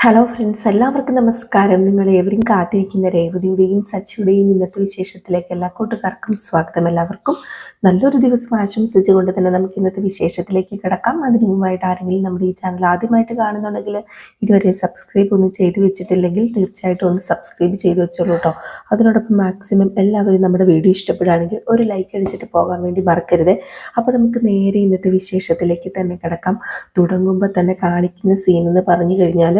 Hello friends എല്ലാവർക്കും നമസ്കാരം. നിങ്ങൾ ഏവരും കാത്തിരിക്കുന്ന രേവതിയുടെയും സച്ചിയുടെയും ഇന്നത്തെ വിശേഷത്തിലേക്ക് എല്ലാ കൂട്ടുകാർക്കും സ്വാഗതം. എല്ലാവർക്കും നല്ലൊരു ദിവസം ആശംസിച്ചുകൊണ്ട് തന്നെ നമുക്ക് ഇന്നത്തെ വിശേഷത്തിലേക്ക് കിടക്കാം. അതിനു മുമ്പായിട്ട് ആരെങ്കിലും നമ്മുടെ ഈ ചാനൽ ആദ്യമായിട്ട് കാണുന്നുണ്ടെങ്കിൽ ഇതുവരെ സബ്സ്ക്രൈബ് ഒന്നും ചെയ്തു വെച്ചിട്ടില്ലെങ്കിൽ തീർച്ചയായിട്ടും ഒന്ന് സബ്സ്ക്രൈബ് ചെയ്ത് വെച്ചോളൂ കേട്ടോ അതിനോടൊപ്പം മാക്സിമം എല്ലാവരും നമ്മുടെ വീഡിയോ ഇഷ്ടപ്പെടുകയാണെങ്കിൽ ഒരു ലൈക്ക് അടിച്ചിട്ട് പോകാൻ വേണ്ടി മറക്കരുത്. അപ്പോൾ നമുക്ക് നേരെ ഇന്നത്തെ വിശേഷത്തിലേക്ക് തന്നെ കിടക്കാം. തുടങ്ങുമ്പോൾ തന്നെ കാണിക്കുന്ന സീൻ എന്ന് പറഞ്ഞു കഴിഞ്ഞാൽ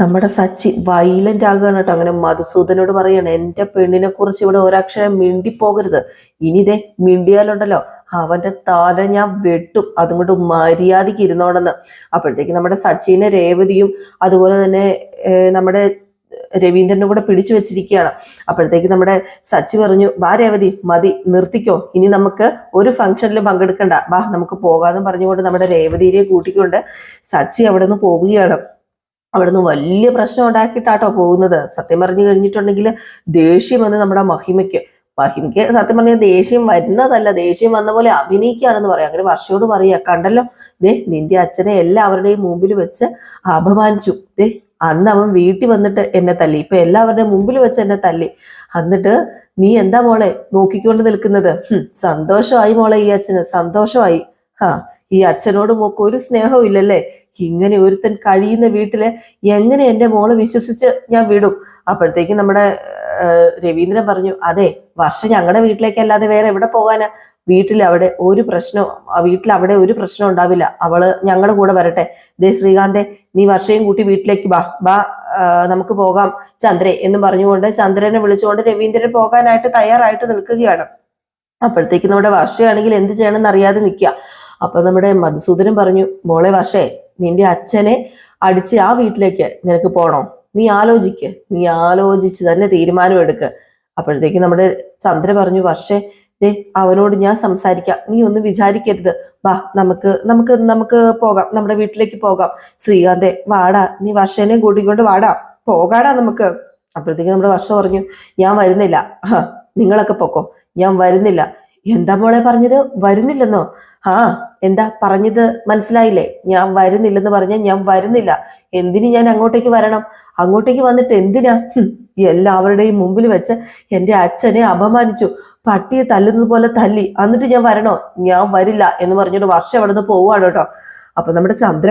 നമ്മുടെ സച്ചി വൈലന്റ് ആകുകയാണ് കേട്ടോ. അങ്ങനെ മധുസൂദനോട് പറയാണ് എന്റെ പെണ്ണിനെ കുറിച്ച് ഇവിടെ ഒരക്ഷരം മിണ്ടിപ്പോകരുത്. ഇനി ഇതേ മിണ്ടിയാലുണ്ടല്ലോ. അവന്റെ തല ഞാൻ വെട്ടും. അതും കൊണ്ട് മര്യാദയ്ക്ക് ഇരുന്നോണെന്ന് അപ്പോഴത്തേക്ക് നമ്മുടെ സച്ചിനെ രേവതിയും അതുപോലെ തന്നെ നമ്മുടെ രവീന്ദ്രനും കൂടെ പിടിച്ചു വെച്ചിരിക്കുകയാണ്. അപ്പോഴത്തേക്ക് നമ്മുടെ സച്ചി പറഞ്ഞു ബാ രേവതി മതി നിർത്തിക്കോ. ഇനി നമുക്ക് ഒരു ഫംഗ്ഷനിലും പങ്കെടുക്കണ്ട. ബാ നമുക്ക് പോകാമെന്ന് പറഞ്ഞുകൊണ്ട് നമ്മുടെ രേവതിയെ കൂട്ടിക്കൊണ്ട് സച്ചി അവിടെ നിന്ന് പോവുകയാണ്. അവിടുന്ന് വലിയ പ്രശ്നം ഉണ്ടാക്കിയിട്ടാട്ടോ പോകുന്നത്. സത്യം പറഞ്ഞു കഴിഞ്ഞിട്ടുണ്ടെങ്കിൽ ദേഷ്യം വന്ന് നമ്മുടെ മഹിമയ്ക്ക്. മഹിമയ്ക്ക് സത്യം പറഞ്ഞാൽ ദേഷ്യം വരുന്നതല്ല. ദേഷ്യം വന്ന പോലെ അഭിനയിക്കുകയാണെന്ന് പറയാം. അങ്ങനെ വർഷയോട് പറയുക കണ്ടല്ലോ ദേ നിന്റെ അച്ഛനെ എല്ലാവരുടെയും മുമ്പിൽ വെച്ച് അപമാനിച്ചു. ദേ അന്ന് അവൻ വീട്ടിൽ വന്നിട്ട് എന്നെ തല്ലി. ഇപ്പൊ എല്ലാവരുടെയും മുമ്പിൽ വെച്ച് എന്നെ തല്ലി. എന്നിട്ട് നീ എന്താ മോളെ നോക്കിക്കൊണ്ട് നിൽക്കുന്നത്? സന്തോഷമായി മോളെ ഈ അച്ഛന്. സന്തോഷമായി. ഹാ ഈ അച്ഛനോട് മോക്ക് ഒരു സ്നേഹവും ഇല്ലല്ലേ? ഇങ്ങനെ ഒരുത്തൻ കഴിയുന്ന വീട്ടിൽ എങ്ങനെ എന്റെ മോളെ വിശ്വസിച്ച് ഞാൻ വിടും? അപ്പോഴത്തേക്ക് നമ്മുടെ രവീന്ദ്രൻ പറഞ്ഞു അതെ വർഷം ഞങ്ങളുടെ വീട്ടിലേക്കല്ലാതെ വേറെ എവിടെ പോകാനാ? വീട്ടിൽ അവിടെ ഒരു പ്രശ്നവും വീട്ടിൽ അവിടെ ഒരു പ്രശ്നം ഉണ്ടാവില്ല. അവൾ ഞങ്ങളുടെ കൂടെ വരട്ടെ. ദേ ശ്രീകാന്തെ നീ വർഷയും കൂട്ടി വീട്ടിലേക്ക് ബാ ബാ നമുക്ക് പോകാം. ചന്ദ്രേ എന്ന് പറഞ്ഞുകൊണ്ട് ചന്ദ്രനെ വിളിച്ചുകൊണ്ട് രവീന്ദ്രൻ പോകാനായിട്ട് തയ്യാറായിട്ട് നിൽക്കുകയാണ്. അപ്പോഴത്തേക്ക് നമ്മുടെ വർഷയാണെങ്കിൽ എന്ത് ചെയ്യണമെന്ന് അറിയാതെ നിൽക്കുക. അപ്പൊ നമ്മുടെ മധുസൂദനൻ പറഞ്ഞു മോളെ വർഷേ നിന്റെ അച്ഛനെ അടിച്ച് ആ വീട്ടിലേക്ക് നിനക്ക് പോണോ. നീ ആലോചിക്ക്. നീ ആലോചിച്ച് തന്നെ തീരുമാനം എടുക്ക്. അപ്പോഴത്തേക്ക് നമ്മുടെ ചന്ദ്ര പറഞ്ഞു വർഷേ ദേ അവനോട് ഞാൻ സംസാരിക്കാം. നീ ഒന്നും വിചാരിക്കരുത്. വാ നമുക്ക് നമുക്ക് നമുക്ക് പോകാം. നമ്മുടെ വീട്ടിലേക്ക് പോകാം. ശ്രീകാന്തേ വാടാ. നീ വർഷേനെ കൂട്ടിക്കൊണ്ട് വാടാ. പോകാടാ നമുക്ക്. അപ്പോഴത്തേക്ക് നമ്മുടെ വർഷം പറഞ്ഞു ഞാൻ വരുന്നില്ല. നിങ്ങളൊക്കെ പൊക്കോ. ഞാൻ വരുന്നില്ല. എന്താ മോളെ പറഞ്ഞത്? വരുന്നില്ലെന്നോ? ആ എന്താ പറഞ്ഞത് മനസ്സിലായില്ലേ? ഞാൻ വരുന്നില്ലെന്ന് പറഞ്ഞാൽ ഞാൻ വരുന്നില്ല. എന്തിന് ഞാൻ അങ്ങോട്ടേക്ക് വരണം? അങ്ങോട്ടേക്ക് വന്നിട്ട് എന്തിനാ? എല്ലാവരുടെയും മുമ്പിൽ വെച്ച് എന്റെ അച്ഛനെ അപമാനിച്ചു. പട്ടിയെ തല്ലുന്നത് പോലെ തല്ലി. എന്നിട്ട് ഞാൻ വരണോ? ഞാൻ വരില്ല എന്ന് പറഞ്ഞിട്ട് വർഷം അവിടെ നിന്ന് പോവാണ് കേട്ടോ. അപ്പൊ നമ്മുടെ ചന്ദ്ര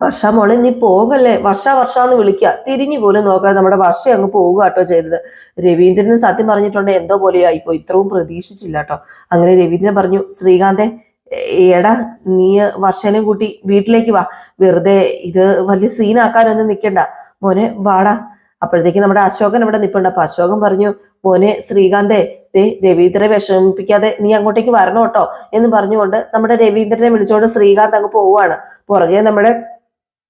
വർഷ മോളെ നീ പോകല്ലേ? വർഷ വർഷ എന്ന് വിളിക്കുക. തിരിഞ്ഞു പോലും നോക്കാതെ നമ്മുടെ വർഷ അങ്ങ് പോവുക കേട്ടോ ചെയ്തത്. രവീന്ദ്രന് സത്യം പറഞ്ഞിട്ടുണ്ട് എന്തോ പോലെയായിപ്പോ ഇത്രയും പ്രതീക്ഷിച്ചില്ല കേട്ടോ. അങ്ങനെ രവീന്ദ്രൻ പറഞ്ഞു ശ്രീകാന്തെ എടാ നീ വർഷനെ കൂട്ടി വീട്ടിലേക്ക് വാ. വെറുതെ ഇത് വലിയ സീനാക്കാനൊന്നും നിൽക്കണ്ട മോനെ വാടാ. അപ്പോഴത്തേക്ക് നമ്മുടെ അശോകൻ ഇവിടെ നിൽപ്പുണ്ട് അപ്പൊ അശോകൻ പറഞ്ഞു മോനെ ശ്രീകാന്തേ ദേ രവീന്ദ്രനെ വിഷമിപ്പിക്കാതെ നീ അങ്ങോട്ടേക്ക് വരണം കേട്ടോ. എന്ന് പറഞ്ഞുകൊണ്ട് നമ്മുടെ രവീന്ദ്രനെ വിളിച്ചുകൊണ്ട് ശ്രീകാന്ത് അങ്ങ് പോവുകയാണ്. പുറകെ നമ്മുടെ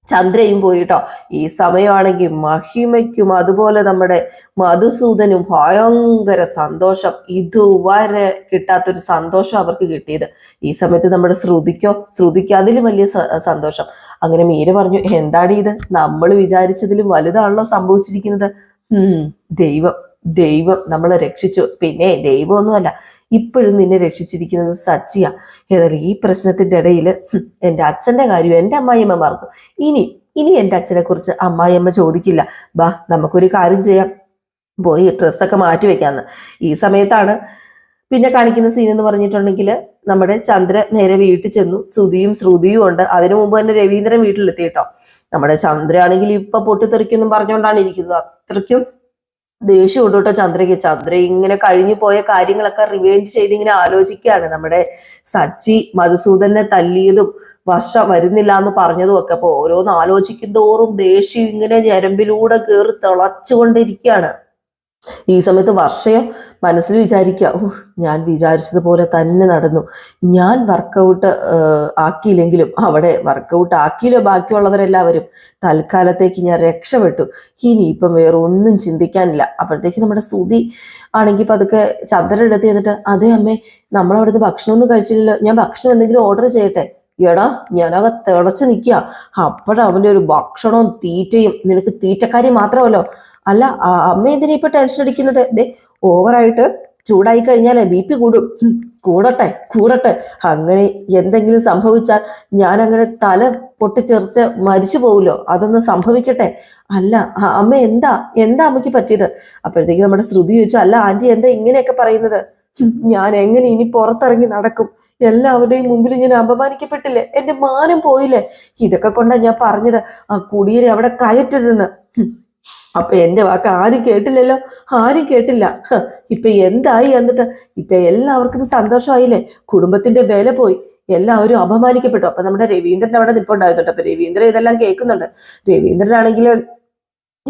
ചന്ദ്രയും പോയിട്ടോ. ഈ സമയമാണെങ്കിൽ മഹിമയ്ക്കും അതുപോലെ നമ്മുടെ മധുസൂദനും ഭയങ്കര സന്തോഷം. ഇതുവരെ കിട്ടാത്തൊരു സന്തോഷം അവർക്ക് കിട്ടിയത്. ഈ സമയത്ത് നമ്മുടെ ശ്രുതിക്കോ ശ്രുതിക്ക് അതിലും വലിയ സന്തോഷം. അങ്ങനെ മീര പറഞ്ഞു എന്താണ് ഇത്? നമ്മൾ വിചാരിച്ചതിലും വലുതാണല്ലോ സംഭവിച്ചിരിക്കുന്നത്. ദൈവം ദൈവം നമ്മളെ രക്ഷിച്ചു. പിന്നെ ദൈവമൊന്നുമല്ല ഇപ്പോഴും നിന്നെ രക്ഷിച്ചിരിക്കുന്നത് സച്ചിയ. ഏതായാലും ഈ പ്രശ്നത്തിന്റെ ഇടയിൽ എന്റെ അച്ഛന്റെ കാര്യം എന്റെ അമ്മായിയമ്മ മറന്നു. ഇനി ഇനി എന്റെ അച്ഛനെ കുറിച്ച് അമ്മായിയമ്മ ചോദിക്കില്ല. ബാ നമുക്കൊരു കാര്യം ചെയ്യാം. പോയി ഡ്രസ്സൊക്കെ മാറ്റി വെക്കാന്ന്. ഈ സമയത്താണ് പിന്നെ കാണിക്കുന്ന സീൻ എന്ന് പറഞ്ഞിട്ടുണ്ടെങ്കിൽ നമ്മുടെ ചന്ദ്ര നേരെ വീട്ടിൽ ചെന്നു. ശ്രുതിയും ശ്രുതിയും ഉണ്ട്. അതിനു മുമ്പ് തന്നെ രവീന്ദ്രൻ വീട്ടിലെത്തി കേട്ടോ. നമ്മുടെ ചന്ദ്ര ആണെങ്കിൽ ഇപ്പൊ പൊട്ടിത്തെറിക്കൊന്നും പറഞ്ഞുകൊണ്ടാണ് ഇരിക്കുന്നത്. അത്രയ്ക്കും ദേഷ്യം ഉണ്ട് കേട്ടോ ചന്ദ്രയ്ക്ക്. ചന്ദ്ര ഇങ്ങനെ കഴിഞ്ഞു പോയ കാര്യങ്ങളൊക്കെ റിവൈൻഡ് ചെയ്ത് ഇങ്ങനെ ആലോചിക്കുകയാണ്. നമ്മുടെ സച്ചി മധുസൂദനെ തല്ലിയതും വർഷ വരുന്നില്ല എന്ന് പറഞ്ഞതും ഒക്കെ. അപ്പൊ ഓരോന്ന് ആലോചിക്കും തോറും ദേഷ്യം ഇങ്ങനെ ഞരമ്പിലൂടെ കയറി തിളച്ചുകൊണ്ടിരിക്കുകയാണ്. ഈ സമയത്ത് വർഷയോ മനസ്സിൽ വിചാരിക്കുക "ഓ, ഞാൻ വിചാരിച്ചതുപോലെ തന്നെ നടന്നു. ഞാൻ വർക്കൗട്ട് ആക്കിയില്ലെങ്കിലും അവിടെ വർക്കൗട്ട് ആക്കിയില്ലോ ബാക്കിയുള്ളവരെല്ലാവരും. തൽക്കാലത്തേക്ക് ഞാൻ രക്ഷപ്പെട്ടു. ഇനിയിപ്പം വേറെ ഒന്നും ചിന്തിക്കാനില്ല. അപ്പോഴത്തേക്ക് നമ്മുടെ സുതി ആണെങ്കിൽ പതുക്കെ ചന്ദ്രൻ എടുത്ത് എന്നിട്ട് അതേ അമ്മേ നമ്മൾ അവിടുന്ന് ഭക്ഷണമൊന്നും കഴിച്ചില്ലല്ലോ. ഞാൻ ഭക്ഷണം എന്തെങ്കിലും ഓർഡർ ചെയ്യട്ടെ? എടാ ഞാനക തിളച്ച് നിൽക്കുക അപ്പോഴവന്റെ ഒരു ഭക്ഷണവും തീറ്റയും. നിനക്ക് തീറ്റക്കാരി മാത്രമല്ലോ. അല്ല അമ്മ എന്തിനാ ഇപ്പൊ ടെൻഷൻ അടിക്കുന്നത്? ദേ ഓവറായിട്ട് ചൂടായി കഴിഞ്ഞാലേ ബി പി കൂടും. കൂടട്ടെ കൂടട്ടെ. അങ്ങനെ എന്തെങ്കിലും സംഭവിച്ചാൽ ഞാൻ അങ്ങനെ തല പൊട്ടിച്ചെറിച്ച് മരിച്ചു പോവുമല്ലോ. അതൊന്ന് സംഭവിക്കട്ടെ. അല്ല അമ്മ എന്താ? എന്താ അമ്മയ്ക്ക് പറ്റിയത്? അപ്പോഴത്തേക്ക് നമ്മുടെ ശ്രുതി ചോദിച്ചു അല്ല ആന്റി എന്താ ഇങ്ങനെയൊക്കെ പറയുന്നത്? ഞാൻ എങ്ങനെ ഇനി പുറത്തിറങ്ങി നടക്കും? എല്ലാവരുടെയും മുമ്പിൽ ഞാൻ അപമാനിക്കപ്പെട്ടില്ലേ? എന്റെ മാനം പോയില്ലേ? ഇതൊക്കെ കൊണ്ടാ ഞാൻ പറഞ്ഞത്. ആ കുടിയേരി അവിടെ കയറ്റരുതെന്ന്. അപ്പൊ എന്റെ വാക്ക് ആരും കേട്ടില്ലല്ലോ? ആരും കേട്ടില്ല. ഇപ്പൊ എന്തായി എന്നിട്ട്? ഇപ്പൊ എല്ലാവർക്കും സന്തോഷമായില്ലേ? കുടുംബത്തിന്റെ വില പോയി. എല്ലാവരും അപമാനിക്കപ്പെട്ടു. അപ്പൊ നമ്മുടെ രവീന്ദ്രൻ അവിടെ നിൽപ്പുണ്ടായിരുന്നുണ്ട് അപ്പൊ രവീന്ദ്രൻ ഇതെല്ലാം കേൾക്കുന്നുണ്ട്. രവീന്ദ്രനാണെങ്കിൽ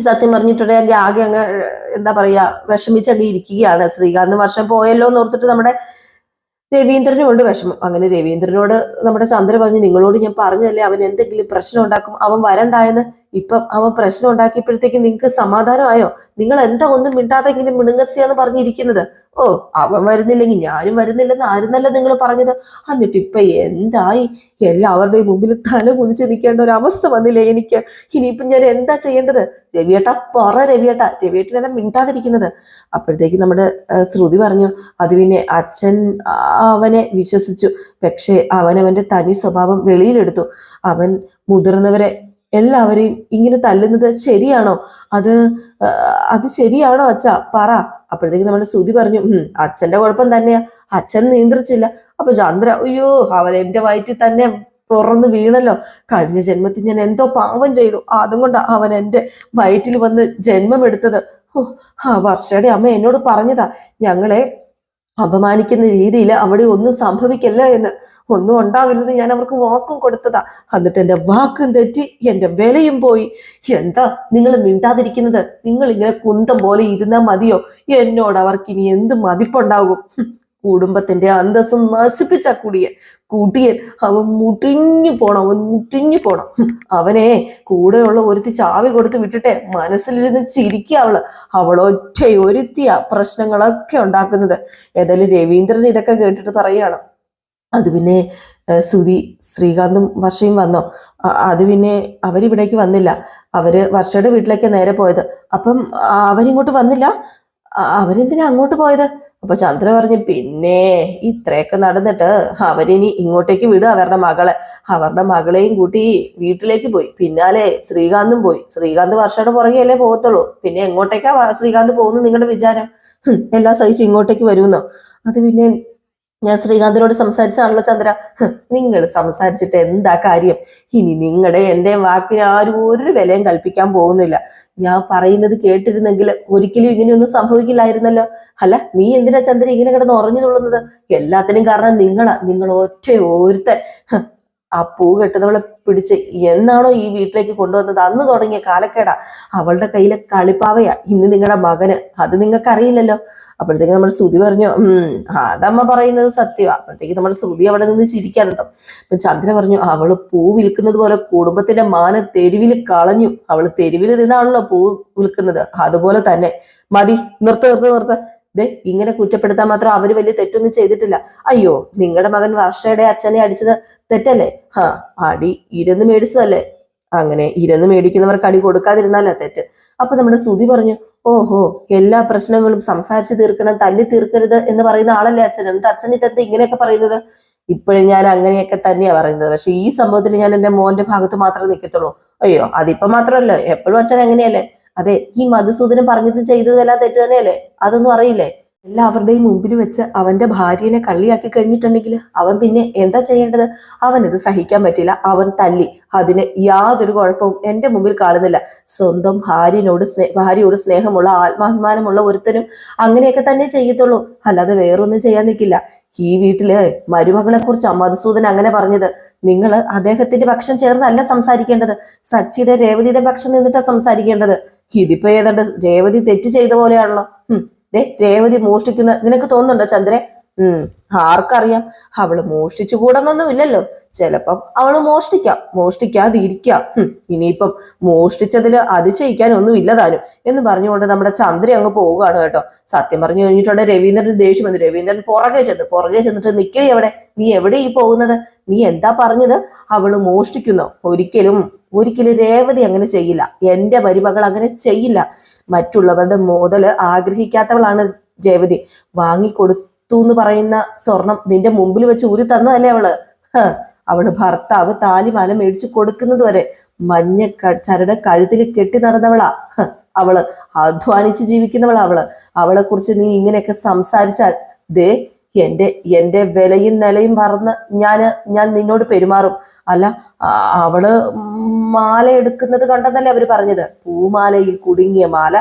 സത്യം പറഞ്ഞിട്ടുണ്ടെങ്കിൽ ആകെ അങ്ങ് എന്താ പറയാ വിഷമിച്ചങ്ങ് ഇരിക്കുകയാണ് ശ്രീകാന്ത്. വർഷം പോയല്ലോ എന്ന് ഓർത്തിട്ട് നമ്മുടെ രവീന്ദ്രനോട് വിഷമം. അങ്ങനെ രവീന്ദ്രനോട് നമ്മുടെ ചന്ദ്ര പറഞ്ഞു നിങ്ങളോട് ഞാൻ പറഞ്ഞതല്ലേ അവൻ എന്തെങ്കിലും പ്രശ്നം ഉണ്ടാക്കും അവൻ വരണ്ടായെന്ന് ഇപ്പം അവൻ പ്രശ്നം ഉണ്ടാക്കിയപ്പോഴത്തേക്ക് നിങ്ങൾക്ക് സമാധാനമായോ? നിങ്ങൾ എന്താ ഒന്നും മിണ്ടാതെ ഇങ്ങനെ മിണുങ്ങസിയാന്ന് പറഞ്ഞിരിക്കുന്നത്? ഓ അവൻ വരുന്നില്ലെങ്കിൽ ഞാനും വരുന്നില്ലെന്ന് ആയിരുന്നല്ലോ നിങ്ങൾ പറഞ്ഞത്. എന്നിട്ട് ഇപ്പൊ എന്തായി? എല്ലാവരുടെയും മുമ്പിൽ തല കുനിച്ച് നിൽക്കേണ്ട ഒരു അവസ്ഥ വന്നില്ലേ എനിക്ക്? ഇനിയിപ്പം ഞാൻ എന്താ ചെയ്യേണ്ടത്? രവിയേട്ട പറ രവിയേട്ട. രവിയേട്ടൻ എന്താ മിണ്ടാതിരിക്കുന്നത്. അപ്പോഴത്തേക്ക് നമ്മുടെ ശ്രുതി പറഞ്ഞു അത് പിന്നെ അച്ഛൻ അവനെ വിശ്വസിച്ചു. പക്ഷേ അവനവന്റെ തനി സ്വഭാവം വെളിയിലെടുത്തു. അവൻ മുതിർന്നവരെ എല്ലാവരെയും ഇങ്ങനെ തല്ലുന്നത് ശരിയാണോ? അത് അത് ശരിയാണോ അച്ഛ? പറ. അപ്പോഴത്തേക്ക് നമ്മുടെ ശ്രുതി പറഞ്ഞു ഉം അച്ഛന്റെ കുഴപ്പം തന്നെയാ. അച്ഛൻ നിയന്ത്രിച്ചില്ല. അപ്പൊ ചന്ദ്ര അയ്യോ അവൻ എന്റെ വയറ്റിൽ തന്നെ പുറന്ന് വീണല്ലോ. കഴിഞ്ഞ ജന്മത്തിൽ ഞാൻ എന്തോ പാവം ചെയ്തു. അതും കൊണ്ടാ അവൻ എന്റെ വയറ്റിൽ വന്ന് ജന്മമെടുത്തത്. ഓ ആ വർഷയുടെ അമ്മ എന്നോട് പറഞ്ഞതാ. ഞങ്ങളെ അപമാനിക്കുന്ന രീതിയിൽ അവിടെ ഒന്നും സംഭവിക്കല്ല എന്ന് ഒന്നും ഉണ്ടാവില്ലെന്ന് ഞാൻ അവർക്ക് വാക്കും കൊടുത്തതാ. എന്നിട്ട് എന്റെ വാക്കും തെറ്റി എന്റെ വിലയും പോയി. എന്താ നിങ്ങൾ മിണ്ടാതിരിക്കുന്നത്? നിങ്ങൾ ഇങ്ങനെ കുന്തം പോലെ ഇരുന്നാൽ മതിയോ? എന്നോട് അവർക്ക് ഇനി എന്ത് മതിപ്പുണ്ടാകും? കുടുംബത്തിന്റെ അന്തസ്സും നശിപ്പിച്ച കുടിയൻ കുടിയൻ അവൻ മുട്ടിഞ്ഞു പോണം അവൻ മുട്ടിഞ്ഞു പോണം. അവനെ കൂടെയുള്ള ഒരുത്തി ചാവി കൊടുത്ത് വിട്ടിട്ടെ മനസ്സിലിരുന്ന് ചിരിക്കുക അവൾ. അവളൊറ്റ ഒരുത്തിയാ പ്രശ്നങ്ങളൊക്കെ ഉണ്ടാക്കുന്നത്. ഏതായാലും രവീന്ദ്രൻ ഇതൊക്കെ കേട്ടിട്ട് പറയുകയാണ്. അത് പിന്നെ സുതി ശ്രീകാന്തും വർഷയും വന്നോ? അത് പിന്നെ അവരിവിടേക്ക് വന്നില്ല. അവർ വർഷയുടെ വീട്ടിലേക്ക് നേരെ പോയത്. അപ്പം അവരിങ്ങോട്ട് വന്നില്ല? അവരെന്തിനാ അങ്ങോട്ട് പോയത്? അപ്പൊ ചന്ദ്ര പറഞ്ഞു പിന്നെ ഇത്രയൊക്കെ നടന്നിട്ട് അവരിനി ഇങ്ങോട്ടേക്ക് വിടും അവരുടെ മകളെ. അവരുടെ മകളെയും കൂട്ടി വീട്ടിലേക്ക് പോയി. പിന്നാലെ ശ്രീകാന്തും പോയി. ശ്രീകാന്ത് വർഷയുടെ പുറകെയല്ലേ പോകത്തുള്ളൂ. പിന്നെ എങ്ങോട്ടേക്കാ ശ്രീകാന്ത് പോകുന്നു നിങ്ങളുടെ വിചാരം? എല്ലാം സഹിച്ച് ഇങ്ങോട്ടേക്ക് വരുമെന്നോ? അത് പിന്നെ ഞാൻ ശ്രീകാന്തിനോട് സംസാരിച്ചാണല്ലോ ചന്ദ്ര. നിങ്ങൾ സംസാരിച്ചിട്ട് എന്താ കാര്യം? ഇനി നിങ്ങളുടെ എന്റെ വാക്കിന് ആരും ഒരു വിലയും കൽപ്പിക്കാൻ പോകുന്നില്ല. ഞാൻ പറയുന്നത് കേട്ടിരുന്നെങ്കിൽ ഒരിക്കലും ഇങ്ങനെയൊന്നും സംഭവിക്കില്ലായിരുന്നല്ലോ. അല്ല നീ എന്തിനാ ചന്ദ്ര ഇങ്ങനെ കിടന്ന് ഉറഞ്ഞു തുള്ളുന്നത്? എല്ലാത്തിനും കാരണം നിങ്ങളാ. നിങ്ങൾ ഒറ്റ ഒരുത്തൻ. ആ പൂ കെട്ടുന്നവളെ പിടിച്ച് എന്നാണോ ഈ വീട്ടിലേക്ക് കൊണ്ടുവന്നത്? അന്ന് തുടങ്ങിയ കാലക്കേടാ. അവളുടെ കയ്യിലെ കളിപ്പാവയാ. ഇന്ന് നിങ്ങളുടെ മകന്. അത് നിങ്ങൾക്ക് അറിയില്ലല്ലോ അപ്പോഴത്തേക്ക് നമ്മുടെ ശ്രുതി പറഞ്ഞു ഉം അതമ്മ പറയുന്നത് സത്യമാ അപ്പോഴത്തേക്ക് നമ്മുടെ ശ്രുതി അവിടെ നിന്ന് ചിരിക്കാനുണ്ടോ അപ്പൊ ചന്ദ്ര പറഞ്ഞു അവൾ പൂ വിൽക്കുന്നത് പോലെ കുടുംബത്തിന്റെ മാന തെരുവിൽ കളഞ്ഞു. അവൾ തെരുവിൽ നിന്നാണല്ലോ പൂ വിൽക്കുന്നത്. അതുപോലെ തന്നെ. മതി നിർത്ത് നിർത്ത് നിർത്ത്. ദേ ഇങ്ങനെ കുറ്റപ്പെടുത്താൻ മാത്രം അവർ വലിയ തെറ്റൊന്നും ചെയ്തിട്ടില്ല. അയ്യോ നിങ്ങളുടെ മകൻ വർഷയുടെ അച്ഛനെ അടിച്ചത് തെറ്റല്ലേ? ഹാ അടി ഇരുന്ന് മേടിച്ചതല്ലേ? അങ്ങനെ ഇരുന്ന് മേടിക്കുന്നവർക്ക് അടി കൊടുക്കാതിരുന്നാലോ തെറ്റ്. അപ്പൊ നമ്മുടെ സുതി പറഞ്ഞു ഓഹോ എല്ലാ പ്രശ്നങ്ങളും സംസാരിച്ച് തീർക്കണം തല്ലി തീർക്കരുത് എന്ന് പറയുന്ന ആളല്ലേ അച്ഛൻ? എന്നിട്ട് അച്ഛൻ ഇതെന്ത് ഇങ്ങനെയൊക്കെ പറയുന്നത്? ഇപ്പോഴും ഞാൻ അങ്ങനെയൊക്കെ തന്നെയാ പറയുന്നത്. പക്ഷെ ഈ സംഭവത്തിൽ ഞാൻ എന്റെ മോന്റെ ഭാഗത്ത് മാത്രമേ നിൽക്കത്തുള്ളൂ അയ്യോ അതിപ്പോ മാത്രമല്ല എപ്പോഴും അച്ഛൻ അങ്ങനെയല്ലേ? അതെ ഈ മധുസൂദനം പറഞ്ഞത് ചെയ്തത് എല്ലാം തെറ്റ് തന്നെയല്ലേ? അതൊന്നും അറിയില്ലേ? എല്ലാവരുടെയും മുമ്പിൽ വെച്ച് അവന്റെ ഭാര്യനെ കള്ളിയാക്കി കഴിഞ്ഞിട്ടുണ്ടെങ്കിൽ അവൻ പിന്നെ എന്താ ചെയ്യേണ്ടത്? അവനത് സഹിക്കാൻ പറ്റില്ല അവൻ തല്ലി. അതിന് യാതൊരു കുഴപ്പവും എന്റെ മുമ്പിൽ കാണുന്നില്ല. സ്വന്തം ഭാര്യനോട് സ്നേ ഭാര്യയോട് സ്നേഹമുള്ള ആത്മാഭിമാനമുള്ള ഒരുത്തനും അങ്ങനെയൊക്കെ തന്നെ ചെയ്യത്തുള്ളൂ. അല്ലാതെ വേറൊന്നും ചെയ്യാൻ നിൽക്കില്ല. ഈ വീട്ടിൽ മരുമകളെ കുറിച്ച് മധുസൂദൻ അങ്ങനെ പറഞ്ഞത്. നിങ്ങൾ അദ്ദേഹത്തിന്റെ പക്ഷം ചേർന്നല്ല സംസാരിക്കേണ്ടത്. സച്ചിയുടെ രേവതിയുടെ പക്ഷം നിന്നിട്ടാ സംസാരിക്കേണ്ടത്. ഇതിപ്പോ ഏതാണ്ട് രേവതി തെറ്റ് ചെയ്ത പോലെയാണല്ലോ. ഉം. ദേ രേവതി മോഷ്ടിക്കുന്ന നിനക്ക് തോന്നുന്നുണ്ടോ ചന്ദ്രൻ ഉം. ആർക്കറിയാം. അവൾ മോഷ്ടിച്ചു കൂടുന്നൊന്നും ഇല്ലല്ലോ ചിലപ്പം അവൾ മോഷ്ടിക്കാം. മോഷ്ടിക്കാതിരിക്കാം. ഇനിയിപ്പം മോഷ്ടിച്ചതിൽ അതിശയിക്കാൻ ഒന്നും ഇല്ലതാനും എന്ന് പറഞ്ഞുകൊണ്ട് നമ്മുടെ ചന്ദ്ര അങ്ങ് പോവുകയാണ് കേട്ടോ. സത്യം പറഞ്ഞു കഴിഞ്ഞിട്ടുണ്ട് രവീന്ദ്രൻ ദേഷ്യം വന്നു. രവീന്ദ്രൻ പുറകെ ചെന്ന് പുറകെ ചെന്നിട്ട് നിക്കടി എവിടെ? നീ എവിടെ ഈ പോകുന്നത്? നീ എന്താ പറഞ്ഞത്? അവൾ മോഷ്ടിക്കുന്നു? ഒരിക്കലും ഒരിക്കലും രേവതി അങ്ങനെ ചെയ്യില്ല. എന്റെ മരുമകൾ അങ്ങനെ ചെയ്യില്ല. മറ്റുള്ളവരുടെ മോതൽ ആഗ്രഹിക്കാത്തവളാണ് രേവതി. വാങ്ങിക്കൊടുത്തു എന്ന് പറയുന്ന സ്വർണം നിന്റെ മുമ്പിൽ വെച്ച് ഊരി തന്നതല്ലേ അവൾ? അവൾ ഭർത്താവ് താലിമാല മേടിച്ചു കൊടുക്കുന്നത് വരെ മഞ്ഞ ചരട കഴുത്തിൽ കെട്ടി നടന്നവളാ. അവൾ അധ്വാനിച്ച് ജീവിക്കുന്നവളാ അവൾ. അവളെ കുറിച്ച് നീ ഇങ്ങനെയൊക്കെ സംസാരിച്ചാൽ ദേ എന്റെ എന്റെ വിലയും നിലയും മറന്ന് ഞാൻ ഞാൻ നിന്നോട് പെരുമാറും. അല്ല അവൾ മാല എടുക്കുന്നത് കണ്ടെന്നല്ലേ അവർ പറഞ്ഞത്? പൂമാലയിൽ കുടുങ്ങിയ മാല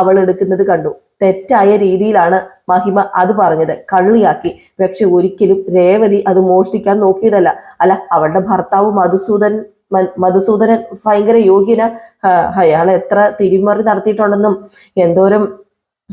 അവൾ എടുക്കുന്നത് കണ്ടു. തെറ്റായ രീതിയിലാണ് മഹിമ അത് പറഞ്ഞത്. കള്ളിയാക്കി. പക്ഷെ ഒരിക്കലും രേവതി അത് മോഷ്ടിക്കാൻ നോക്കിയതല്ല. അല്ല അവളുടെ ഭർത്താവ് മധുസൂദൻ മധുസൂദനൻ ഭയങ്കര യോഗ്യന. അയാൾ എത്ര തിരിമറി നടത്തിയിട്ടുണ്ടെന്നും എന്തോരം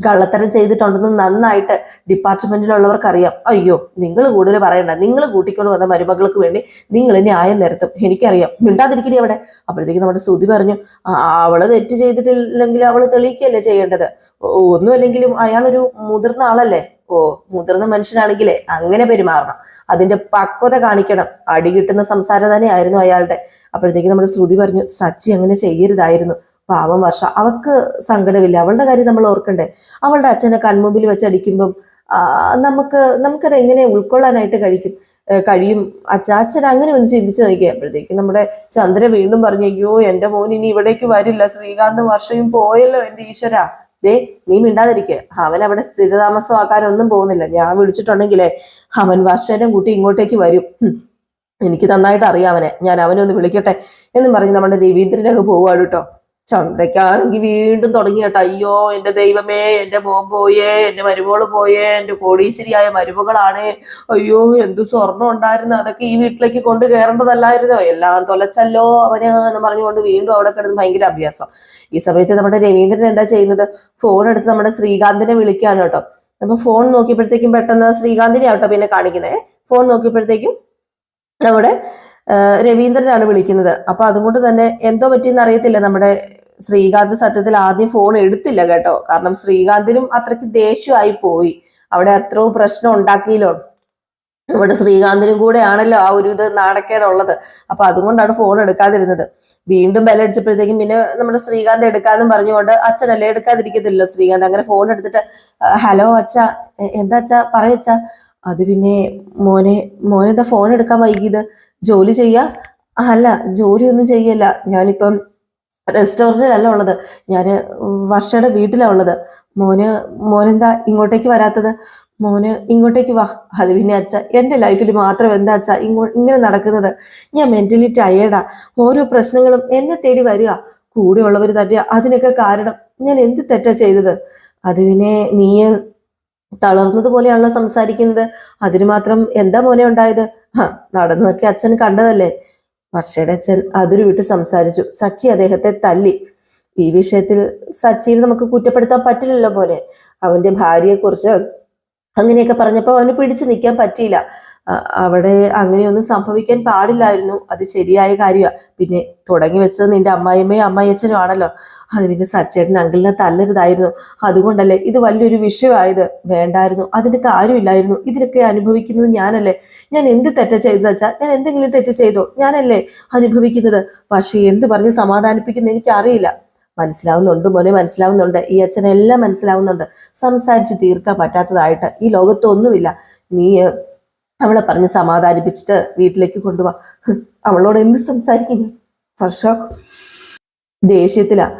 കള്ളത്തരം ചെയ്തിട്ടുണ്ടെന്ന് നന്നായിട്ട് ഡിപ്പാർട്ട്മെന്റിലുള്ളവർക്ക് അറിയാം അയ്യോ നിങ്ങൾ കൂടുതൽ പറയണ്ട. നിങ്ങൾ കൂട്ടിക്കൊണ്ട് വന്ന മരുമകൾക്ക് വേണ്ടി നിങ്ങൾ ന്യായം നിരത്തും. എനിക്കറിയാം. മിണ്ടാതിരിക്കണേ അവിടെ. അപ്പോഴത്തേക്ക് നമ്മുടെ സ്തുതി പറഞ്ഞു "ആ, അവൾ തെറ്റ് ചെയ്തിട്ടില്ലെങ്കിൽ അവൾ തെളിയിക്കുകയല്ലേ ചെയ്യേണ്ടത്? ഒന്നുമല്ലെങ്കിലും അയാളൊരു മുതിർന്ന ആളല്ലേ? ഓ മുതിർന്ന മനുഷ്യനാണെങ്കിലേ അങ്ങനെ പെരുമാറണം. അതിന്റെ പക്വത കാണിക്കണം. അടി കിട്ടുന്ന സംസാരം തന്നെ ആയിരുന്നു അയാളുടെ. അപ്പോഴത്തേക്ക് നമ്മുടെ ശ്രുതി പറഞ്ഞു സച്ചി അങ്ങനെ ചെയ്യരുതായിരുന്നു. പാവം വർഷ. അവക്ക് സങ്കടമില്ല. അവളുടെ കാര്യം നമ്മൾ ഓർക്കണ്ടേ? അവളുടെ അച്ഛനെ കൺമുമ്പിൽ വെച്ച് അടിക്കുമ്പം നമുക്ക് നമുക്കത് എങ്ങനെ ഉൾക്കൊള്ളാനായിട്ട് കഴിക്കും? കഴിയും? അച്ചാച്ചൻ അങ്ങനെ ഒന്ന് ചിന്തിച്ചു നോക്കിയപ്പോഴത്തേക്ക് നമ്മുടെ ചന്ദ്ര വീണ്ടും പറഞ്ഞു അയ്യോ എന്റെ മോൻ ഇനി ഇവിടേക്ക് വരില്ല. ശ്രീകാന്ത് വർഷയും പോയല്ലോ എന്റെ ഈശ്വര. ദേ നീ മിണ്ടാതിരിക്കുക അവൻ അവിടെ സ്ഥിരതാമസമാക്കാനൊന്നും പോകുന്നില്ല. ഞാൻ വിളിച്ചിട്ടുണ്ടെങ്കിലേ അവൻ വർഷേനെ കൂട്ടി ഇങ്ങോട്ടേക്ക് വരും. എനിക്ക് നന്നായിട്ട് അറിയാം അവനെ. ഞാൻ അവനെ ഒന്ന് വിളിക്കട്ടെ എന്നും പറഞ്ഞ് നമ്മുടെ രവീന്ദ്രനൊക്കെ പോവാണ് കേട്ടോ. ചന്ദ്രയ്ക്കാണെങ്കിൽ വീണ്ടും തുടങ്ങി കേട്ടോ. അയ്യോ എന്റെ ദൈവമേ എന്റെ മോൻ പോയേ എന്റെ മരുമോൾ പോയേ എന്റെ കോടീശ്വരിയായ മരുമകളാണ്. അയ്യോ എന്തു സ്വർണം ഉണ്ടായിരുന്നു. അതൊക്കെ ഈ വീട്ടിലേക്ക് കൊണ്ട് കയറേണ്ടതല്ലായിരുന്നോ? എല്ലാം തൊലച്ചല്ലോ അവന് എന്ന് പറഞ്ഞുകൊണ്ട് വീണ്ടും അവിടെ കിടന്ന് ഭയങ്കര അഭ്യാസം. ഈ സമയത്ത് നമ്മുടെ രവീന്ദ്രൻ എന്താ ചെയ്യുന്നത്? ഫോൺ എടുത്ത് നമ്മുടെ ശ്രീകാന്തിനെ വിളിക്കുകയാണ് കേട്ടോ. അപ്പൊ ഫോൺ നോക്കിയപ്പോഴത്തേക്കും പെട്ടെന്ന് ശ്രീകാന്തിനെ ആട്ടോ പിന്നെ കാണിക്കുന്നത്. ഫോൺ നോക്കിയപ്പോഴത്തേക്കും നമ്മുടെ രവീന്ദ്രനാണ് വിളിക്കുന്നത്. അപ്പൊ അതുകൊണ്ട് തന്നെ എന്തോ പറ്റിയെന്ന് അറിയത്തില്ല. നമ്മുടെ ശ്രീകാന്ത് സത്യത്തിൽ ആദ്യം ഫോൺ എടുത്തില്ല കേട്ടോ. കാരണം ശ്രീകാന്തിനും അത്രയ്ക്ക് ദേഷ്യമായി പോയി. അവിടെ അത്രയും പ്രശ്നം ഉണ്ടാക്കിയല്ലോ. നമ്മുടെ ശ്രീകാന്തിനും കൂടെ ആണല്ലോ ആ ഒരു ഇത് നാണക്കേടുള്ളത്. അപ്പൊ അതുകൊണ്ടാണ് ഫോൺ എടുക്കാതിരുന്നത്. വീണ്ടും ബലടിച്ചപ്പോഴത്തേക്കും പിന്നെ നമ്മുടെ ശ്രീകാന്ത് എടുക്കാന്നും പറഞ്ഞുകൊണ്ട് അച്ഛനല്ലേ എടുക്കാതിരിക്കത്തില്ലല്ലോ. ശ്രീകാന്ത് അങ്ങനെ ഫോൺ എടുത്തിട്ട് ഹലോ അച്ഛ എന്താ അച്ഛ? പറയച്ച അത് പിന്നെ മോനെ മോനെന്താ ഫോൺ എടുക്കാൻ വൈകിയത് ജോലി ചെയ്യാ? അല്ല ജോലിയൊന്നും ചെയ്യല്ല. ഞാനിപ്പം റെസ്റ്റോറന്റിലല്ല ഉള്ളത്. ഞാൻ വർഷയുടെ വീട്ടിലാണ് ഉള്ളത്. മോന് മോനെന്താ ഇങ്ങോട്ടേക്ക് വരാത്തത്? മോന് ഇങ്ങോട്ടേക്ക് വാ. അത് പിന്നെ അച്ഛ എന്റെ ലൈഫിൽ മാത്രം എന്താ അച്ഛ ഇങ്ങോ ഇങ്ങനെ നടക്കുന്നത്? ഞാൻ മെന്റലി ടയേർഡാ ഓരോ പ്രശ്നങ്ങളും എന്നെ തേടി വരിക. കൂടെയുള്ളവർ തന്നെ അതിനൊക്കെ കാരണം ഞാൻ എന്ത് തെറ്റാ ചെയ്തത്? അത് പിന്നെ നീ തളർന്നത് പോലെയാണല്ലോ സംസാരിക്കുന്നത്. അതിന് മാത്രം എന്താ മോനെ ഉണ്ടായത്? ആ നടന്നതൊക്കെ അച്ഛൻ കണ്ടതല്ലേ? വർഷയുടെ അച്ഛൻ അതൊരു വിട്ട് സംസാരിച്ചു. സച്ചി അദ്ദേഹത്തെ തല്ലി. ഈ വിഷയത്തിൽ സച്ചിയിൽ നമുക്ക് കുറ്റപ്പെടുത്താൻ പറ്റില്ലല്ലോ പോലെ അവന്റെ ഭാര്യയെക്കുറിച്ച് അങ്ങനെയൊക്കെ പറഞ്ഞപ്പോൾ അവന് പിടിച്ചു നിൽക്കാൻ പറ്റിയില്ല. അവിടെ അങ്ങനെയൊന്നും സംഭവിക്കാൻ പാടില്ലായിരുന്നു. അത് ശരിയായ കാര്യമാണ് പിന്നെ തുടങ്ങി വെച്ചത് നിന്റെ അമ്മായിമ്മയും അമ്മായിയച്ഛനും ആണല്ലോ. അത് പിന്നെ സച്ചേട്ടൻ അങ്കിളിനെ തല്ലരുതായിരുന്നു. അതുകൊണ്ടല്ലേ ഇത് വലിയൊരു വിഷയമായത്. വേണ്ടായിരുന്നു. അതിന്റെ കാര്യമില്ലായിരുന്നു. ഇതിനൊക്കെ അനുഭവിക്കുന്നത് ഞാനല്ലേ? ഞാൻ എന്ത് തെറ്റ ചെയ്തു വെച്ചാൽ ഞാൻ എന്തെങ്കിലും തെറ്റ് ചെയ്തോ? ഞാനല്ലേ അനുഭവിക്കുന്നത്? പക്ഷേ എന്ത് പറഞ്ഞ് സമാധാനിപ്പിക്കുന്ന എനിക്കറിയില്ല. മനസ്സിലാവുന്നുണ്ട് മോനെ മനസ്സിലാവുന്നുണ്ട്. ഈ അച്ഛനെല്ലാം മനസ്സിലാവുന്നുണ്ട്. സംസാരിച്ച് തീർക്കാൻ പറ്റാത്തതായിട്ട് ഈ ലോകത്തൊന്നുമില്ല. നീ അവളെ പറഞ്ഞ് സമാധാനിപ്പിച്ചിട്ട് വീട്ടിലേക്ക് കൊണ്ടുപോവാ അവളോട് എന്ത് സംസാരിക്കുന്നു? ഫർഷ ദേഷ്യത്തിലാ.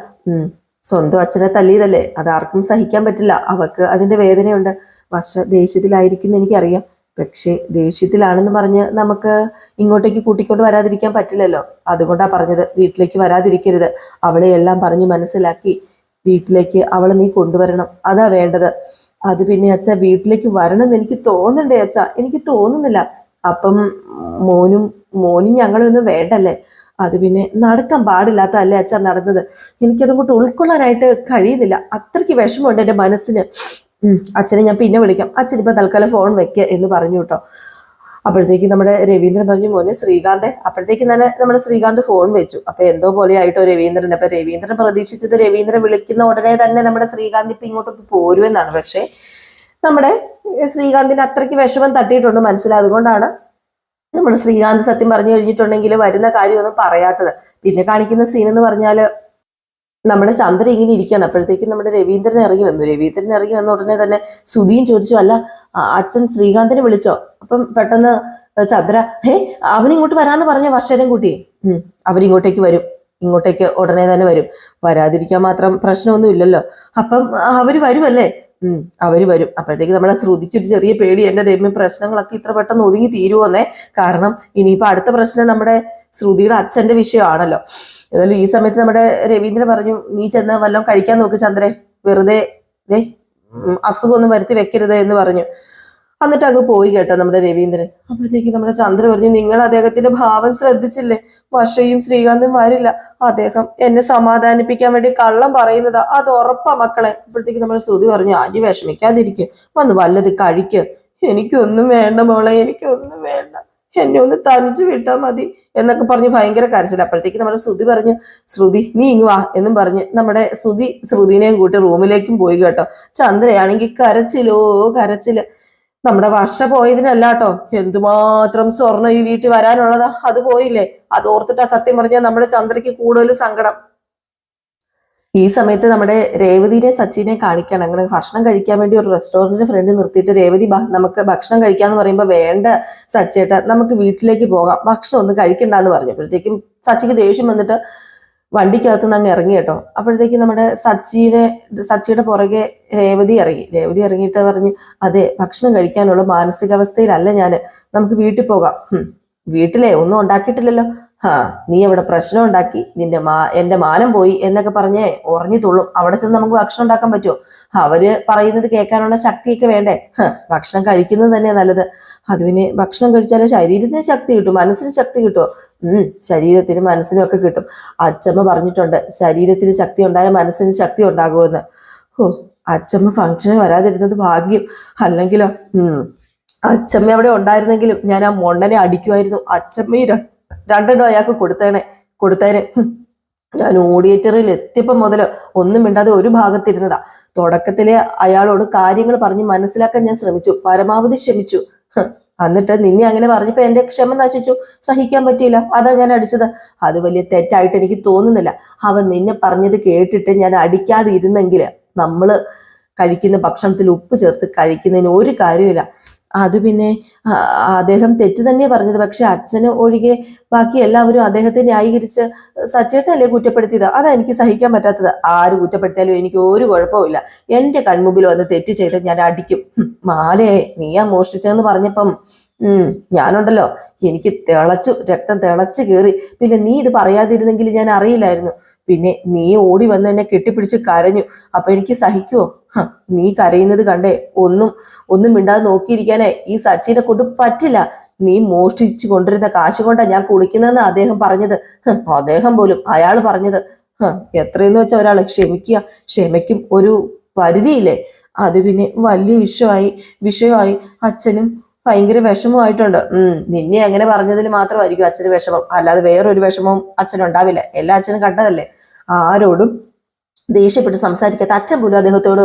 സ്വന്തം അച്ഛനെ തല്ലിയതല്ലേ? അത് ആർക്കും സഹിക്കാൻ പറ്റില്ല. അവക്ക് അതിന്റെ വേദനയുണ്ട്. വർഷ ദേഷ്യത്തിലായിരിക്കും എനിക്കറിയാം. പക്ഷേ ദേഷ്യത്തിലാണെന്ന് പറഞ്ഞ് നമുക്ക് ഇങ്ങോട്ടേക്ക് കൂട്ടിക്കൊണ്ട് വരാതിരിക്കാൻ പറ്റില്ലല്ലോ. അതുകൊണ്ടാ പറഞ്ഞത് വീട്ടിലേക്ക് വരാതിരിക്കരുത്. അവളെ എല്ലാം പറഞ്ഞ് മനസ്സിലാക്കി. വീട്ടിലേക്ക് അവളെ നീ കൊണ്ടുവരണം. അതാ വേണ്ടത്. അത് പിന്നെ അച്ഛ വീട്ടിലേക്ക് വരണം എന്ന് എനിക്ക് തോന്നണ്ടേ അച്ഛ. എനിക്ക് തോന്നുന്നില്ല. അപ്പം മോനും മോനും ഞങ്ങളൊന്നും വേണ്ടല്ലേ? അത് പിന്നെ നടക്കാൻ പാടില്ലാത്ത അല്ലേ അച്ഛൻ നടന്നത് എനിക്കതുകൊണ്ട് ഉൾക്കൊള്ളാനായിട്ട് കഴിയുന്നില്ല. അത്രയ്ക്ക് വിഷമമുണ്ട് എന്റെ മനസ്സിന്. അച്ഛനെ ഞാൻ പിന്നെ വിളിക്കാം. അച്ഛൻ തൽക്കാലം ഫോൺ വെക്കുക എന്ന് പറഞ്ഞു കേട്ടോ. അപ്പോഴത്തേക്ക് നമ്മുടെ രവീന്ദ്രൻ പറഞ്ഞു മോനെ ശ്രീകാന്തെ അപ്പോഴത്തേക്ക് തന്നെ നമ്മുടെ ശ്രീകാന്ത് ഫോൺ വെച്ചു. അപ്പൊ എന്തോ പോലെ ആയിട്ടോ രവീന്ദ്രൻ അപ്പൊ രവീന്ദ്രൻ പ്രതീക്ഷിച്ചത് രവീന്ദ്രൻ വിളിക്കുന്ന ഉടനെ തന്നെ നമ്മുടെ ശ്രീകാന്ത് ഇപ്പൊ ഇങ്ങോട്ടൊക്കെ പോരുമെന്നാണ് പക്ഷേ നമ്മുടെ ശ്രീകാന്തിന് അത്രയ്ക്ക് വിഷമം തട്ടിയിട്ടുണ്ട് മനസ്സിലായതുകൊണ്ടാണ് നമ്മുടെ ശ്രീകാന്ത് സത്യം പറഞ്ഞു കഴിഞ്ഞിട്ടുണ്ടെങ്കിൽ വരുന്ന കാര്യമൊന്നും പറയാത്തത്. പിന്നെ കാണിക്കുന്ന സീൻ എന്ന് പറഞ്ഞാൽ നമ്മുടെ ചന്ദ്ര ഇങ്ങനെ ഇരിക്കുകയാണ്. അപ്പോഴത്തേക്കും നമ്മുടെ രവീന്ദ്രൻ ഇറങ്ങി വന്നു. രവീന്ദ്രൻ ഇറങ്ങി വന്ന ഉടനെ തന്നെ സുധിയും ചോദിച്ചു അല്ല അച്ഛൻ ശ്രീകാന്തിനെ വിളിച്ചോ? അപ്പം പെട്ടെന്ന് ചന്ദ്ര ഹേ അവനിങ്ങോട്ട് വരാന്ന് പറഞ്ഞ വർഷേരം കൂട്ടി. അവരിങ്ങോട്ടേക്ക് വരും. ഇങ്ങോട്ടേക്ക് ഉടനെ തന്നെ വരും. വരാതിരിക്കാൻ മാത്രം പ്രശ്നമൊന്നും ഇല്ലല്ലോ. അപ്പം അവർ വരുമല്ലേ? ഉം അവർ വരും. അപ്പോഴത്തേക്ക് നമ്മുടെ ശ്രുതിക്ക് ഒരു ചെറിയ പേടി. എന്റെ ദൈവം പ്രശ്നങ്ങളൊക്കെ ഇത്ര പെട്ടെന്ന് ഒതുങ്ങി തീരുവോന്നേ? കാരണം ഇനിയിപ്പോ അടുത്ത പ്രശ്നം നമ്മുടെ ശ്രുതിയുടെ അച്ഛന്റെ വിഷയമാണല്ലോ. ഏതായാലും ഈ സമയത്ത് നമ്മുടെ രവീന്ദ്രൻ പറഞ്ഞു നീ ചെന്ന് വല്ലതും കഴിക്കാൻ നോക്ക് ചന്ദ്രേ. വെറുതെ ദേ അസുഖമൊന്നും വരുത്തി വെക്കരുത് എന്ന് പറഞ്ഞു. എന്നിട്ട് അങ്ങ് പോയി കേട്ടോ നമ്മുടെ രവീന്ദ്രൻ. അപ്പോഴത്തേക്ക് നമ്മുടെ ചന്ദ്ര പറഞ്ഞു നിങ്ങൾ അദ്ദേഹത്തിന്റെ ഭാവം ശ്രദ്ധിച്ചില്ലേ? വർഷയും ശ്രീകാന്തും വരില്ല അദ്ദേഹം എന്നെ സമാധാനിപ്പിക്കാൻ വേണ്ടി കള്ളം പറയുന്നതാ. അത് ഉറപ്പാ മക്കളെ. അപ്പോഴത്തേക്ക് നമ്മുടെ ശ്രുതി പറഞ്ഞു ആന്റി വിഷമിക്കാതിരിക്കും. വന്ന് വല്ലത് കഴിക്ക്. എനിക്കൊന്നും വേണ്ട മോളെ എനിക്കൊന്നും വേണ്ട. എന്നെ ഒന്ന് തനിച്ചു വിട്ടാൽ മതി എന്നൊക്കെ പറഞ്ഞ് ഭയങ്കര കരച്ചിൽ അപ്പോഴത്തേക്ക് നമ്മുടെ ശ്രുതി പറഞ്ഞു ശ്രുതി നീ ഇങ്ങ് വാ എന്നും പറഞ്ഞ് നമ്മുടെ ശ്രുതി ശ്രുതിനെയും കൂട്ടി റൂമിലേക്കും പോയി കേട്ടോ. ചന്ദ്രയാണെങ്കിൽ കരച്ചിലോ കരച്ചിൽ നമ്മുടെ വർഷ പോയതിനല്ല കേട്ടോ. എന്തുമാത്രം സ്വർണം ഈ വീട്ടിൽ വരാനുള്ളതാ. അത് പോയില്ലേ? അത് ഓർത്തിട്ടാ സത്യം പറഞ്ഞാൽ നമ്മുടെ ചന്ദ്രയ്ക്ക് കൂടുതൽ സങ്കടം. ഈ സമയത്ത് നമ്മുടെ രേവതിനെ സച്ചിനെ കാണിക്കണം. അങ്ങനെ ഭക്ഷണം കഴിക്കാൻ വേണ്ടി ഒരു റെസ്റ്റോറന്റിന് ഫ്രണ്ട് നിർത്തിയിട്ട് രേവതി നമുക്ക് ഭക്ഷണം കഴിക്കാന്ന് പറയുമ്പോൾ വേണ്ട സച്ചേട്ട നമുക്ക് വീട്ടിലേക്ക് പോകാം. ഭക്ഷണം ഒന്നും കഴിക്കണ്ടെന്ന് പറഞ്ഞു അപ്പോഴത്തേക്കും സച്ചിക്ക് ദേഷ്യം വന്നിട്ട് വണ്ടിക്കകത്ത് നിന്ന് അങ്ങ് ഇറങ്ങി കേട്ടോ. അപ്പോഴത്തേക്കും നമ്മുടെ സച്ചിയുടെ സച്ചിയുടെ പുറകെ രേവതി ഇറങ്ങി. രേവതി ഇറങ്ങിയിട്ട് പറഞ്ഞ് അതെ ഭക്ഷണം കഴിക്കാനുള്ള മാനസികാവസ്ഥയിലല്ല ഞാൻ നമുക്ക് വീട്ടിൽ പോകാം. വീട്ടിലെ ഒന്നും ഉണ്ടാക്കിയിട്ടില്ലല്ലോ. ഹാ നീ അവിടെ പ്രശ്നം ഉണ്ടാക്കി നിന്റെ മാ എന്റെ മാനം പോയി എന്നൊക്കെ പറഞ്ഞേ ഉറഞ്ഞു തുള്ളും അവിടെ ചെന്ന് നമുക്ക് ഭക്ഷണം ഉണ്ടാക്കാൻ പറ്റുമോ? അവർ പറയുന്നത് കേൾക്കാനുള്ള ശക്തിയൊക്കെ വേണ്ടേ? ഭക്ഷണം കഴിക്കുന്നത് തന്നെ നല്ലത്. അത് പിന്നെ ഭക്ഷണം കഴിച്ചാലേ ശരീരത്തിന് ശക്തി കിട്ടും മനസ്സിന് ശക്തി കിട്ടുമോ ഉം ശരീരത്തിനും മനസ്സിനും ഒക്കെ കിട്ടും. അച്ചമ്മ പറഞ്ഞിട്ടുണ്ട് ശരീരത്തിന് ശക്തി ഉണ്ടായ മനസ്സിന് ശക്തി ഉണ്ടാകുമെന്ന്. ഓ അച്ചമ്മ ഫംഗ്ഷന് വരാതിരുന്നത് ഭാഗ്യം അല്ലെങ്കിലോ? ഉം. അച്ചമ്മ അവിടെ ഉണ്ടായിരുന്നെങ്കിലും ഞാൻ ആ മൊണ്ണനെ അടിക്കുമായിരുന്നു. അച്ചമ്മ രണ്ടെണ്ണം അയാൾക്ക് കൊടുത്തേനെ കൊടുത്തേനെ. ഞാൻ ഓഡിയേറ്ററിൽ എത്തിയപ്പോൾ മുതൽ ഒന്നും മിണ്ടാതെ ഒരു ഭാഗത്തിരുന്നതാ. തുടക്കത്തിലെ അയാളോട് കാര്യങ്ങൾ പറഞ്ഞ് മനസ്സിലാക്കാൻ ഞാൻ ശ്രമിച്ചു. പരമാവധി ശ്രമിച്ചു. എന്നിട്ട് നിന്നെ അങ്ങനെ പറഞ്ഞപ്പോ എന്റെ ക്ഷമ നശിച്ചു. സഹിക്കാൻ പറ്റിയില്ല. അതാ ഞാൻ അടിച്ചത്. അത് വലിയ തെറ്റായിട്ട് എനിക്ക് തോന്നുന്നില്ല. അവൻ നിന്നെ പറഞ്ഞത് കേട്ടിട്ട് ഞാൻ അടിക്കാതെ ഇരുന്നെങ്കിൽ നമ്മൾ കഴിക്കുന്ന ഭക്ഷണത്തിൽ ഉപ്പ് ചേർത്ത് കഴിക്കുന്നതിന് ഒരു കാര്യമില്ല അത് പിന്നെ അദ്ദേഹം തെറ്റ് തന്നെ പറഞ്ഞത്. പക്ഷെ അച്ഛന് ഒഴികെ ബാക്കി എല്ലാവരും അദ്ദേഹത്തെ ന്യായീകരിച്ച് സച്ചേട്ടനല്ലേ കുറ്റപ്പെടുത്തിയത്? അതാ എനിക്ക് സഹിക്കാൻ പറ്റാത്തത്. ആര് കുറ്റപ്പെടുത്തിയാലും എനിക്ക് ഒരു കുഴപ്പമില്ല എന്റെ കൺമുമ്പിൽ വന്ന് തെറ്റ് ചെയ്ത് ഞാൻ അടിക്കും. മാലയെ നീയാ മോഷ്ടിച്ചതെന്ന് പറഞ്ഞപ്പം ഉം ഞാനുണ്ടല്ലോ. എനിക്ക് തിളച്ചു രക്തം തിളച്ചു കയറി പിന്നെ നീ ഇത് പറയാതിരുന്നെങ്കിൽ ഞാൻ അറിയില്ലായിരുന്നു. പിന്നെ നീ ഓടി വന്ന് എന്നെ കെട്ടിപ്പിടിച്ച് കരഞ്ഞു. അപ്പൊ എനിക്ക് സഹിക്കുവോ? നീ കരയുന്നത് കണ്ടേ. ഒന്നും ഒന്നും മിണ്ടാതെ നോക്കിയിരിക്കാനേ ഈ സച്ചിനെ കൊണ്ട് പറ്റില്ല. നീ മോഷ്ടിച്ചു കൊണ്ടിരുന്ന കാശ് കൊണ്ടാ ഞാൻ കുളിക്കുന്നതെന്ന് അദ്ദേഹം പറഞ്ഞത്. അദ്ദേഹം പോലും അയാൾ പറഞ്ഞത്. എത്രയെന്ന് വെച്ചാൽ ഒരാളെ ക്ഷമിക്കുക. ക്ഷമയ്ക്കും ഒരു പരിധിയില്ലേ? അത് പിന്നെ വലിയ വിഷയമായി വിഷയമായി അച്ഛനും ഭയങ്കര വിഷമമായിട്ടുണ്ട്. ഉം നിന്നെ അങ്ങനെ പറഞ്ഞതിൽ മാത്രമായിരിക്കും അച്ഛന് വിഷമം. അല്ലാതെ വേറൊരു വിഷമവും അച്ഛനുണ്ടാവില്ല. എല്ലാ അച്ഛനും കണ്ടതല്ലേ? ആരോടും ദേഷ്യപ്പെട്ട് സംസാരിക്കാത്ത അച്ഛൻ പോലും അദ്ദേഹത്തോട്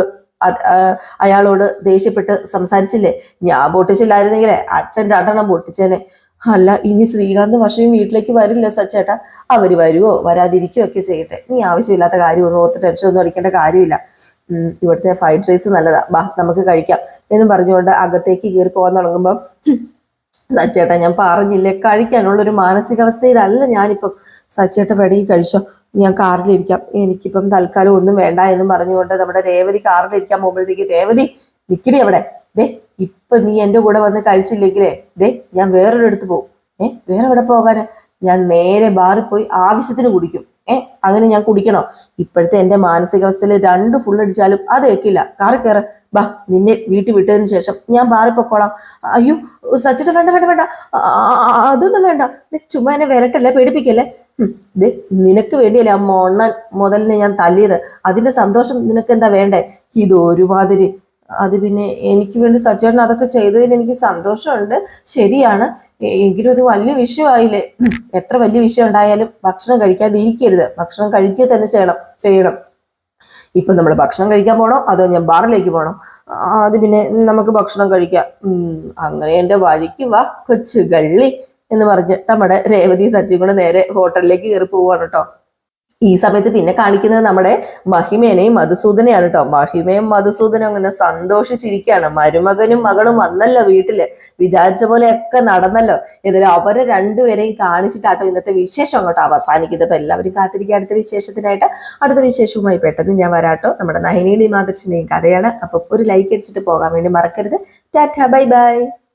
അയാളോട് ദേഷ്യപ്പെട്ട് സംസാരിച്ചില്ലേ? ഞാൻ പൊട്ടിച്ചില്ലായിരുന്നെങ്കിലേ അച്ഛൻ രണ്ടെണ്ണം പൊട്ടിച്ചേനെ. അല്ല ഇനി ശ്രീകാന്ത് വർഷയും വീട്ടിലേക്ക് വരില്ല സച്ചേട്ടാ. അവർ വരുവോ? വരാതിരിക്കുകയോ ഒക്കെ ചെയ്യട്ടെ. നീ ആവശ്യമില്ലാത്ത കാര്യമൊന്നും ഓർത്ത് ടെൻഷൻ ഒന്നും അടിക്കേണ്ട കാര്യമില്ല. ഇവിടുത്തെ ഫ്രൈഡ് റൈസ് നല്ലതാ. ബാ നമുക്ക് കഴിക്കാം. എന്നും പറഞ്ഞുകൊണ്ട് അകത്തേക്ക് കയറി പോകാൻ തുടങ്ങുമ്പോൾ സച്ചേട്ടാ ഞാൻ പറഞ്ഞില്ലേ കഴിക്കാനുള്ളൊരു മാനസികാവസ്ഥയിലല്ല ഞാനിപ്പം. സച്ചേട്ട വേണമെങ്കിൽ കഴിച്ചോ? ഞാൻ കാറിലിരിക്കാം. എനിക്കിപ്പം തൽക്കാലം ഒന്നും വേണ്ട എന്ന് പറഞ്ഞുകൊണ്ട് നമ്മുടെ രേവതി കാറിലിരിക്കാൻ പോകുമ്പോഴത്തേക്ക് രേവതി നിൽക്കണി അവിടെ ദേ ഇപ്പൊ നീ എന്റെ കൂടെ വന്ന് കഴിച്ചില്ലെങ്കിലേ ദേ ഞാൻ വേറൊരിടത്ത് പോകും ഏ വേറെ എവിടെ പോകാന്? ഞാൻ നേരെ ബാറിൽ പോയി ആവശ്യത്തിന് കുടിക്കും. ഏ അങ്ങനെ ഞാൻ കുടിക്കണോ? ഇപ്പോഴത്തെ എന്റെ മാനസികാവസ്ഥയിൽ രണ്ട് ഫുൾ അടിച്ചാലും അത് കേൾക്കില്ല കാറി കയറ്. ബാ നിന്നെ വീട്ടിൽ വിട്ടതിന് ശേഷം ഞാൻ ബാറിൽ പൊക്കോളാം. അയ്യോ സച്ചിട്ട് വേണ്ട വേണ്ട വേണ്ട. അതൊന്നും വേണ്ട. ചുമ്മാ എന്നെ വരട്ടല്ലേ പേടിപ്പിക്കല്ലേ? ദേ നിനക്ക് വേണ്ടിയല്ലേ ആ മൊണ്ണൻ മുതലിനെ ഞാൻ തല്ലിയത്? അതിന്റെ സന്തോഷം നിനക്ക് എന്താ വേണ്ടേ? ഇത് ഒരുമാതിരി അത് പിന്നെ എനിക്ക് വേണ്ടി സച്ചേട്ടൻ അതൊക്കെ ചെയ്തതിൽ എനിക്ക് സന്തോഷമുണ്ട്. ശരിയാണ്. എങ്കിലും ഒരു വലിയ വിഷയമായില്ലേ? എത്ര വലിയ വിഷയം ഉണ്ടായാലും ഭക്ഷണം കഴിക്കാതെ ഇരിക്കരുത് ഭക്ഷണം കഴിക്കുക തന്നെ ചെയ്യണം ചെയ്യണം. ഇപ്പൊ നമ്മൾ ഭക്ഷണം കഴിക്കാൻ പോണോ? അതോ ഞാൻ ബാറിലേക്ക് പോണോ? അത് പിന്നെ നമുക്ക് ഭക്ഷണം കഴിക്കാം. അങ്ങനെ എന്റെ വഴിക്ക് വാ കൊച്ചു ഗള്ളി എന്ന് പറഞ്ഞ് നമ്മുടെ രേവതി സജീവണ് നേരെ ഹോട്ടലിലേക്ക് കയറി പോവാണ് കേട്ടോ ഈ സമയത്ത് പിന്നെ കാണിക്കുന്നത് നമ്മുടെ മഹിമേനെയും മധുസൂദനെയാണ് കേട്ടോ മഹിമയും മധുസൂദനും അങ്ങനെ സന്തോഷിച്ചിരിക്കുകയാണ്. മരുമകനും മകളും വന്നല്ലോ വീട്ടിൽ. വിചാരിച്ച പോലെയൊക്കെ നടന്നല്ലോ. ഏതായാലും അവരെ രണ്ടുപേരെയും കാണിച്ചിട്ടാട്ടോ ഇന്നത്തെ വിശേഷം അങ്ങോട്ട് അവസാനിക്കുന്നത്. അപ്പൊ എല്ലാവരും കാത്തിരിക്കുക. അടുത്ത വിശേഷത്തിനായിട്ട് അടുത്ത വിശേഷവുമായി പെട്ടെന്ന് ഞാൻ വരാട്ടോ നമ്മുടെ നയനയുടെയും ആദർശിന്റെയും കഥയാണ്. അപ്പൊ ഒരു ലൈക്ക് അടിച്ചിട്ട് പോകാൻ വേണ്ടി മറക്കരുത്. ടാറ്റ. Bye bye.